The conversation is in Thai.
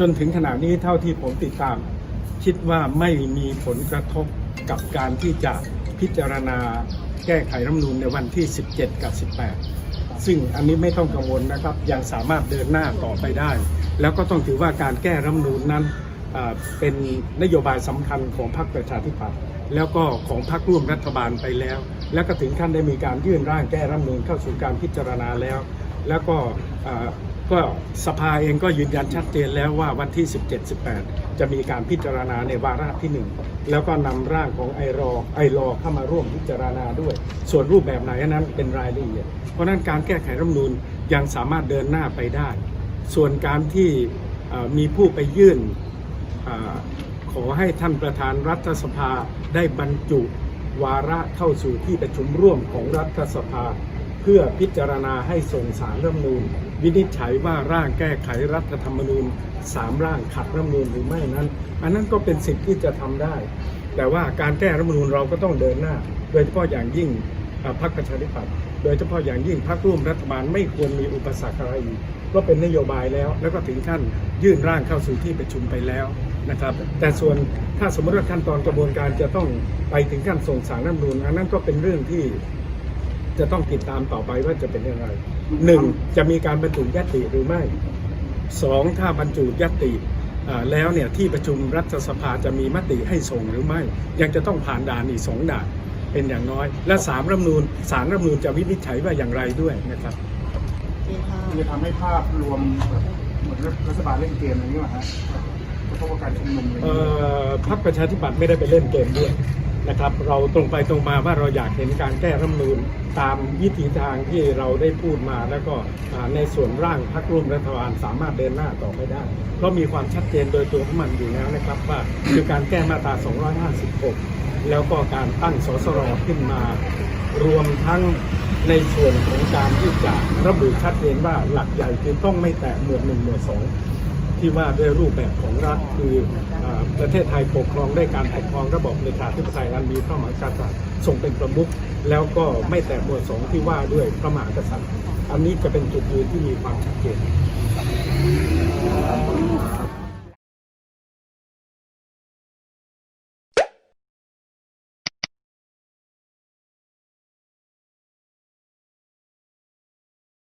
จนถึงขณะนี้เท่าที่ผมติดตาม คิดว่าไม่มีผลกระทบกับการที่จะพิจารณาแก้ไขรัฐมนูญในวันที่ 17 กับ 18 ซึ่งอันนี้ไม่ต้องกังวลนะครับ ยังสามารถเดินหน้าต่อไปได้ แล้วก็ต้องถือว่าการแก้รัฐมนูญนั้นเป็นนโยบายสำคัญของพรรคประชาธิปัตย์แล้วก็ของพรรคร่วมรัฐบาลไปแล้ว แล้วก็ถึงขั้นได้มีการยื่นร่างแก้รัฐมนูญเข้าสู่การพิจารณาแล้ว แล้วก็ก็สภาเองก็ยืนยันชัดเจนแล้วว่าวันที่ 17-18 จะมีการพิจารณาในวาระที่ 1 แล้วก็นำร่างของไอรอไอรอเข้ามาร่วมพิจารณาด้วย ส่วนรูปแบบไหนนั้นเป็นรายละเอียด เพราะนั้นการแก้ไขรัฐมนูญยังสามารถเดินหน้าไปได้ ส่วนการที่มีผู้ไปยื่นอขอให้ท่านประธานรัฐสภาได้บรรจุวาระเข้าสู่ที่ประชุมร่วมของรัฐสภา เพื่อพิจารณาให้ส่งสารรัฐมนูญวินิจฉัยว่าร่างแก้ไขรัฐธรรมนูญสามร่างขัดรัฐมนูญหรือไม่นั้น อันนั้นก็เป็นสิทธิ์ที่จะทำได้ แต่ว่าการแก้รัฐมนูญเราก็ต้องเดินหน้า โดยเฉพาะอย่างยิ่งพรรคประชาธิปัตย์โดยเฉพาะอย่างยิ่งพรรคร่วมรัฐบาลไม่ควรมีอุปสรรคอะไรอีกก็เป็นนโยบายแล้ว แล้วก็ถึงขั้นยื่นร่างเข้าสู่ที่ประชุมไปแล้วนะครับ แต่ส่วนถ้าสมมติว่าขั้นตอนกระบวนการจะต้องไปถึงขั้นส่งสารรัฐมนูญอันนั้นก็เป็นเรื่องที่ จะต้องติดตามต่อไปว่าจะเป็นอย่างไรหนึ่งจะมีการบรรจุยติหรือไม่สองถ้าบรรจุยติอ่าแล้วเนี่ยที่ประชุมรัฐสภาจะมีมติให้ส่งหรือไม่ ยังจะต้องผ่านด่านอีกสองด่านเป็นอย่างน้อย และสามรัฐธรรมนูญสารรัฐธรรมนูญจะวินิจฉัยว่าอย่างไรด้วยนะครับมันจะทำให้ภาพรวมเหมือนรัฐบาลเล่นเกมอะไรอย่างเงี้ยเหรอฮะกระทบกับการชุมนุมอะไรอย่างเอ่เงี้ยอพรรคประชาธิปัตย์ไม่ได้ไปเล่นเกมด้วย นะครับเราตรงไปตรงมาว่าเราอยากเห็นการแก้รัฐมนูญตามวิธีทางที่เราได้พูดมา แล้วก็ในส่วนร่างพรรคร่วมรัฐบาลสามารถเดินหน้าต่อไปได้ เพราะมีความชัดเจนโดยตัวของมันอยู่แล้วนะครับว่าคือการแก้มาตรา 256 แล้วก็การตั้งสสรขึ้นมารวมทั้งในส่วนของการที่จะระบุชัดเจนว่าหลักใหญ่คือต้องไม่แตะหมวดหนึ่งหมวดสอง ที่ว่าด้วยรูปแบบของรัฐคืออประเทศไทยปกครองด้วยการปกครองระบบประชาธิปไตยอันมีพระมหากษัตริย์ทรงเป็นประมุขแล้วก็ไม่แต่หมวดสองที่ว่าด้วยพระมหากษัตริย์ อันนี้จะเป็นจุดยืนที่มีความชัดเจน